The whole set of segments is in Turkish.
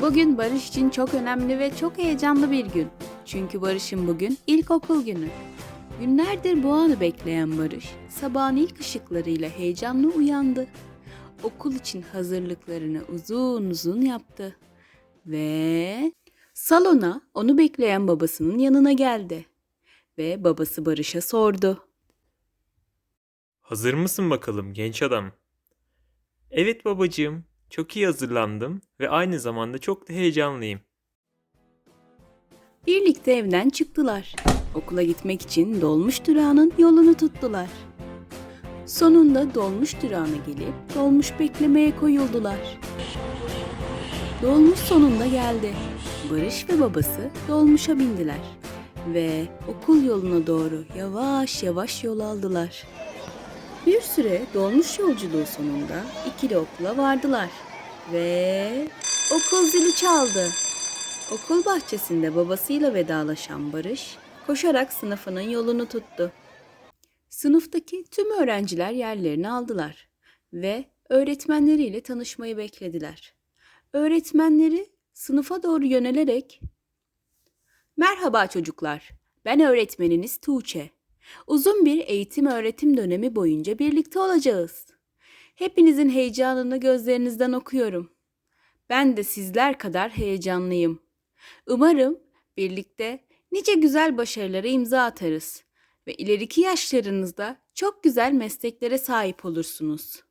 Bugün Barış için çok önemli ve çok heyecanlı bir gün. Çünkü Barış'ın bugün ilkokul günü. Günlerdir bu anı bekleyen Barış, sabahın ilk ışıklarıyla heyecanlı uyandı. Okul için hazırlıklarını uzun uzun yaptı. Ve salona onu bekleyen babasının yanına geldi. Ve babası Barış'a sordu. Hazır mısın bakalım genç adam? Evet babacığım, çok iyi hazırlandım ve aynı zamanda çok da heyecanlıyım. Birlikte evden çıktılar. Okula gitmek için dolmuş durağının yolunu tuttular. Sonunda dolmuş durağına gelip dolmuş beklemeye koyuldular. Dolmuş sonunda geldi. Barış ve babası dolmuşa bindiler ve okul yoluna doğru yavaş yavaş yol aldılar. Bir süre dolmuş yolculuğu sonunda ikili okula vardılar ve okul zili çaldı. Okul bahçesinde babasıyla vedalaşan Barış koşarak sınıfının yolunu tuttu. Sınıftaki tüm öğrenciler yerlerini aldılar ve öğretmenleriyle tanışmayı beklediler. Öğretmenleri sınıfa doğru yönelerek Merhaba çocuklar. Ben öğretmeniniz Tuğçe. Uzun bir eğitim öğretim dönemi boyunca birlikte olacağız. Hepinizin heyecanını gözlerinizden okuyorum. Ben de sizler kadar heyecanlıyım. Umarım birlikte nice güzel başarılara imza atarız ve ileriki yaşlarınızda çok güzel mesleklere sahip olursunuz.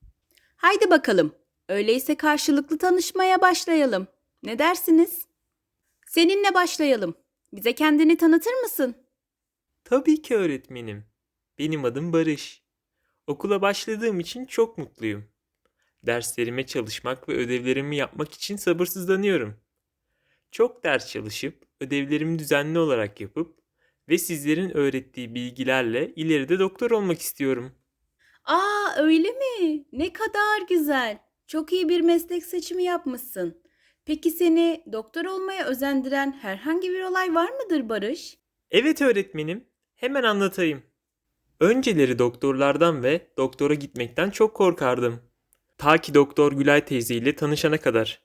Haydi bakalım. Öyleyse karşılıklı tanışmaya başlayalım. Ne dersiniz? Seninle başlayalım. Bize kendini tanıtır mısın? Tabii ki öğretmenim. Benim adım Barış. Okula başladığım için çok mutluyum. Derslerime çalışmak ve ödevlerimi yapmak için sabırsızlanıyorum. Çok ders çalışıp ödevlerimi düzenli olarak yapıp ve sizlerin öğrettiği bilgilerle ileride doktor olmak istiyorum. Aa öyle mi? Ne kadar güzel. Çok iyi bir meslek seçimi yapmışsın. Peki seni doktor olmaya özendiren herhangi bir olay var mıdır Barış? Evet öğretmenim, hemen anlatayım. Önceleri doktorlardan ve doktora gitmekten çok korkardım. Ta ki Doktor Gülay teyze ile tanışana kadar.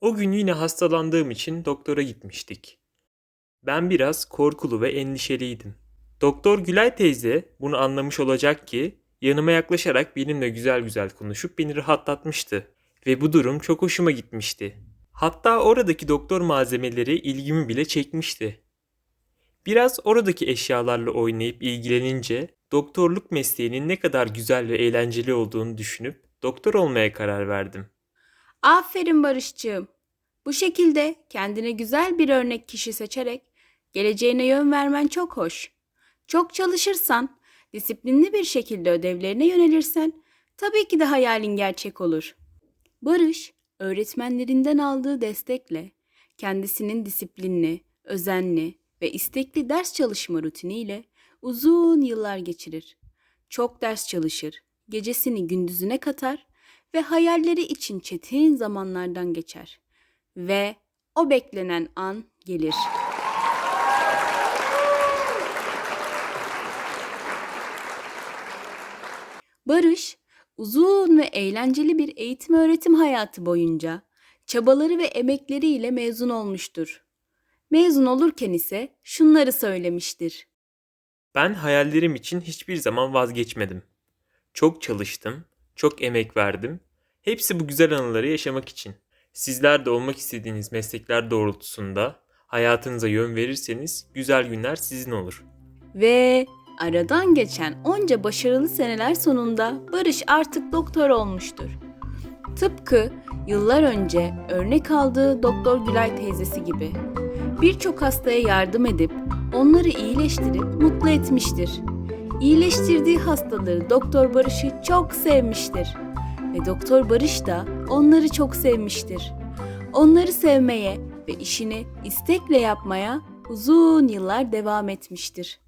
O gün yine hastalandığım için doktora gitmiştik. Ben biraz korkulu ve endişeliydim. Doktor Gülay teyze bunu anlamış olacak ki yanıma yaklaşarak benimle güzel güzel konuşup beni rahatlatmıştı. Ve bu durum çok hoşuma gitmişti. Hatta oradaki doktor malzemeleri ilgimi bile çekmişti. Biraz oradaki eşyalarla oynayıp ilgilenince doktorluk mesleğinin ne kadar güzel ve eğlenceli olduğunu düşünüp doktor olmaya karar verdim. Aferin Barış'cığım. Bu şekilde kendine güzel bir örnek kişi seçerek geleceğine yön vermen çok hoş. Çok çalışırsan, disiplinli bir şekilde ödevlerine yönelirsen tabii ki de hayalin gerçek olur. Barış, öğretmenlerinden aldığı destekle kendisinin disiplinli, özenli ve istekli ders çalışma rutiniyle uzun yıllar geçirir. Çok ders çalışır, gecesini gündüzüne katar ve hayalleri için çetin zamanlardan geçer. Ve o beklenen an gelir. Barış, uzun ve eğlenceli bir eğitim öğretim hayatı boyunca çabaları ve emekleriyle mezun olmuştur. Mezun olurken ise şunları söylemiştir. Ben hayallerim için hiçbir zaman vazgeçmedim. Çok çalıştım, çok emek verdim. Hepsi bu güzel anıları yaşamak için. Sizler de olmak istediğiniz meslekler doğrultusunda hayatınıza yön verirseniz güzel günler sizin olur. Ve aradan geçen onca başarılı seneler sonunda Barış artık doktor olmuştur. Tıpkı yıllar önce örnek aldığı Doktor Gülay teyzesi gibi. Birçok hastaya yardım edip onları iyileştirip mutlu etmiştir. İyileştirdiği hastaları Doktor Barış'ı çok sevmiştir. Ve Doktor Barış da onları çok sevmiştir. Onları sevmeye ve işini istekle yapmaya uzun yıllar devam etmiştir.